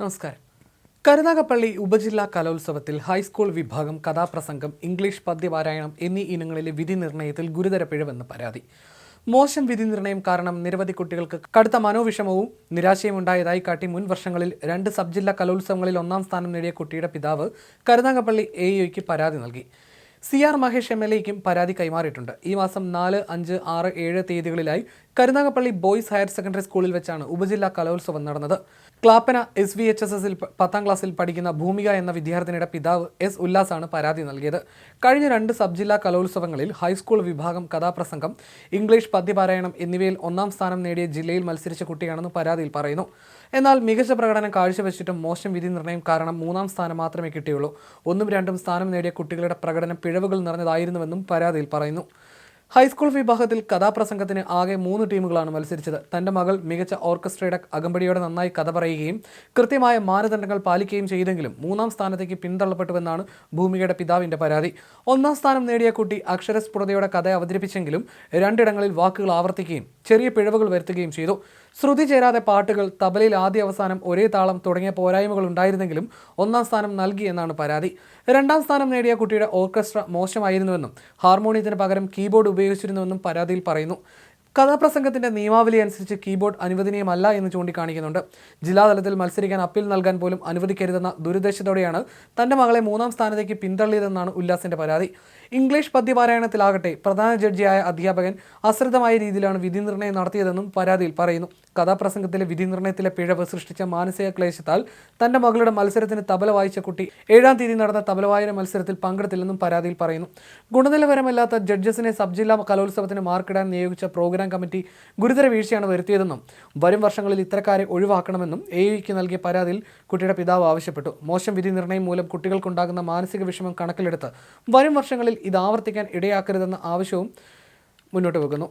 നമസ്കാരം. കരുനാഗപ്പള്ളി ഉപജില്ലാ കലോത്സവത്തിൽ ഹൈസ്കൂൾ വിഭാഗം കഥാപ്രസംഗം ഇംഗ്ലീഷ് പദ്യപാരായണം എന്നീ ഇനങ്ങളിലെ വിധി നിർണയത്തിൽ ഗുരുതര പിഴവെന്ന് പരാതി. മോശം വിധി നിർണയം കാരണം നിരവധി കുട്ടികൾക്ക് കടുത്ത മനോവിഷമവും നിരാശയും ഉണ്ടായതായി കാട്ടി മുൻ വർഷങ്ങളിൽ രണ്ട് സബ് ജില്ലാ കലോത്സവങ്ങളിൽ ഒന്നാം സ്ഥാനം നേടിയ കുട്ടിയുടെ പിതാവ് കരുനാഗപ്പള്ളി എ ഇഒയ്ക്ക് പരാതി നൽകി. C R Mahesh M L എക്കും പരാതി കൈമാറിയിട്ടുണ്ട്. ഈ മാസം നാല് അഞ്ച് ആറ് ഏഴ് തീയതികളിലായി കരുനാഗപ്പള്ളി ബോയ്സ് ഹയർ സെക്കൻഡറി സ്കൂളിൽ വെച്ചാണ് ഉപജില്ലാ കലോത്സവം നടന്നത്. Clappana S V H S എസിൽ പത്താം ക്ലാസ്സിൽ പഠിക്കുന്ന ഭൂമിക എന്ന വിദ്യാർത്ഥിനിയുടെ പിതാവ് എസ് ഉല്ലാസാണ് പരാതി നൽകിയത്. കഴിഞ്ഞ രണ്ട് സബ് ജില്ലാ കലോത്സവങ്ങളിൽ ഹൈസ്കൂൾ വിഭാഗം കഥാപ്രസംഗം ഇംഗ്ലീഷ് പദ്യപാരായണം എന്നിവയിൽ ഒന്നാം സ്ഥാനം നേടിയ ജില്ലയിൽ മത്സരിച്ച കുട്ടിയാണെന്ന് പരാതിയിൽ പറയുന്നു. എന്നാൽ മികച്ച പ്രകടനം കാഴ്ചവെച്ചിട്ടും മോശം വിധി നിർണയം കാരണം മൂന്നാം സ്ഥാനം മാത്രമേ കിട്ടിയുള്ളൂ. ഒന്നും രണ്ടും സ്ഥാനം നേടിയ കുട്ടികളുടെ പ്രകടനം പിഴവുകൾ നിറഞ്ഞതായിരുന്നുവെന്നും പരാതിയിൽ പറയുന്നു. ഹൈസ്കൂൾ വിഭാഗത്തിൽ കഥാപ്രസംഗത്തിന് ആകെ മൂന്ന് ടീമുകളാണ് മത്സരിച്ചത്. തന്റെ മകൾ മികച്ച ഓർക്കസ്ട്രയുടെ അകമ്പടിയോടെ നന്നായി കഥ പറയുകയും കൃത്യമായ മാനദണ്ഡങ്ങൾ പാലിക്കുകയും ചെയ്തെങ്കിലും മൂന്നാം സ്ഥാനത്തേക്ക് പിന്തള്ളപ്പെട്ടുവെന്നാണ് ഭൂമികയുടെ പിതാവിന്റെ പരാതി. ഒന്നാം സ്ഥാനം നേടിയ കുട്ടി അക്ഷരസ്ഫുടതയോടെ കഥ അവതരിപ്പിച്ചെങ്കിലും രണ്ടിടങ്ങളിൽ വാക്കുകൾ ആവർത്തിക്കുകയും ചെറിയ പിഴവുകൾ വരുത്തുകയും ചെയ്തു. ശ്രുതി ചേരാതെ പാട്ടുകൾ തബലയിൽ ആദ്യ അവസാനം ഒരേ താളം തുടങ്ങിയ പോരായ്മകൾ ഉണ്ടായിരുന്നെങ്കിലും ഒന്നാം സ്ഥാനം നൽകി എന്നാണ് പരാതി. രണ്ടാം സ്ഥാനം നേടിയ കുട്ടിയുടെ ഓർക്കസ്ട്ര മോശമായിരുന്നുവെന്നും ഹാർമോണിയത്തിന് പകരം കീബോർഡ് ഉപയോഗിച്ചിരുന്നുവെന്നും പരാതിയിൽ പറയുന്നു. കഥാപ്രസംഗത്തിന്റെ നിയമാവലി അനുസരിച്ച് കീബോർഡ് അനുവദനീയമല്ല എന്ന് ചൂണ്ടിക്കാണിക്കുന്നുണ്ട്. ജില്ലാതലത്തിൽ മത്സരിക്കാൻ അപ്പീൽ നൽകാൻ പോലും അനുവദിക്കരുതെന്ന ദുരുദ്ദേശത്തോടെയാണ് തന്റെ മകളെ മൂന്നാം സ്ഥാനത്തേക്ക് പിന്തള്ളിയതെന്നാണ് ഉല്ലാസിന്റെ പരാതി. ഇംഗ്ലീഷ് പദ്യപാരായണത്തിലാകട്ടെ പ്രധാന ജഡ്ജിയായ അധ്യാപകൻ അശ്രദ്ധമായ രീതിയിലാണ് വിധി നിർണയം നടത്തിയതെന്നും പരാതിയിൽ പറയുന്നു. കഥാപ്രസംഗത്തിലെ വിധി നിർണയത്തിലെ പിഴവ് സൃഷ്ടിച്ച മാനസിക ക്ലേശത്താൽ തന്റെ മകളുടെ മത്സരത്തിന് തബല വായിച്ച കുട്ടി ഏഴാം തീയതി നടന്ന തബല വായന മത്സരത്തിൽ പങ്കെടുത്തില്ലെന്നും പരാതിയിൽ പറയുന്നു. ഗുണനിലവാരമല്ലാത്ത ജഡ്ജസിനെ സബ് ജില്ലാ കലോത്സവത്തിന് മാർക്കിടാൻ നിയോഗിച്ച പ്രോഗ്രാം കമ്മിറ്റി ഗുരുതര വീഴ്ചയാണ് വരുത്തിയതെന്നും വരും വർഷങ്ങളിൽ ഇത്തരക്കാരെ ഒഴിവാക്കണമെന്നും എ യുക്ക് നൽകിയ പരാതിയിൽ കുട്ടിയുടെ പിതാവ് ആവശ്യപ്പെട്ടു. മോശം വിധി നിർണയം മൂലം കുട്ടികൾക്കുണ്ടാകുന്ന മാനസിക വിഷമം കണക്കിലെടുത്ത് വരും വർഷങ്ങളിൽ ഇത് ആവർത്തിക്കാൻ ഇടയാക്കരുതെന്ന ആവശ്യവും മുന്നോട്ട് വെക്കുന്നു.